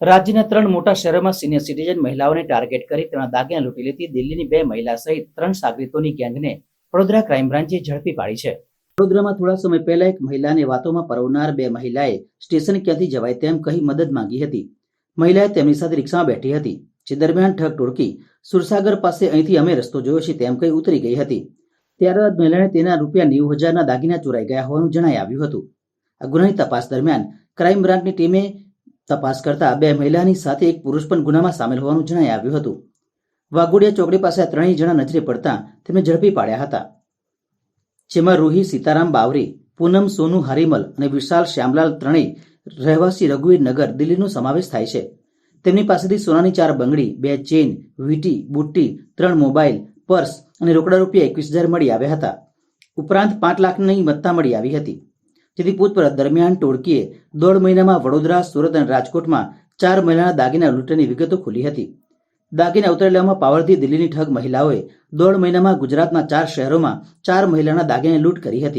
રાજ્યના ત્રણ મોટા શહેરોમાં સિનિયર સિટીઝન મહિલાઓને ટાર્ગેટ કરી તેના દાગીના લૂંટી લેતી દિલ્હીની બે મહિલા સહિત ત્રણ સાગરીતોની ગેંગને વડોદરા ક્રાઇમ બ્રાન્ચે ઝડપી પાડી છે. વડોદરામાં થોડા સમય પહેલા એક મહિલાને વાતોમાં પરવનાર બે મહિલાએ સ્ટેશન ક્યાંથી જવાય તેમ કહી મદદ માંગી હતી. મહિલાએ તેમની સાથે રિક્ષામાં બેઠી હતી, જે દરમિયાન ઠગ ટોળકી સુરસાગર પાસે અહીંથી અમે રસ્તો જોયો છે તેમ કહી ઉતરી ગઈ હતી. ત્યારબાદ મહિલાને તેના રૂપિયા નેવું હજારના દાગીના ચોરાઈ ગયા હોવાનું જણાઈ આવ્યું હતું. આ ગુનાની તપાસ દરમિયાન ક્રાઇમ બ્રાન્ચની ટીમે તપાસ કરતા બે મહિલાની સાથે એક પુરુષ પણ ગુનામાં સામેલ હોવાનું જણાઈ આવ્યું હતું. વાઘોડિયા ચોકડી પાસે ત્રણેય જણા નજરે પડતા તેમને ઝડપી પાડ્યા હતા. જેમાં રૂહી સીતારામ બાવરી, પૂનમ સોનુ હરિમલ અને વિશાલ શ્યામલાલ ત્રણેય રહેવાસી રઘુવીર નગર દિલ્હીનો સમાવેશ થાય છે. તેમની પાસેથી સોનાની ચાર બંગડી, બે ચેન વીટી, બુટ્ટી, ત્રણ મોબાઈલ, પર્સ અને રોકડા રૂપિયા એકવીસ હજાર મળી આવ્યા હતા. ઉપરાંત પાંચ લાખની મત્તા મળી આવી હતી. જેથી પૂછપરછ દરમિયાન ટોળકીએ દોઢ મહિનામાં વડોદરા, સુરત અને રાજકોટમાં ચાર મહિલાના દાગીના લૂંટની વિગતો ખુલી હતી. દાગીના ઉતારી લેવામાં પાવરથી દિલ્હીની ઠગ મહિલાઓએ દોઢ મહિનામાં ગુજરાતના ચાર શહેરોમાં ચાર મહિલાના દાગીને લૂંટ કરી હતી.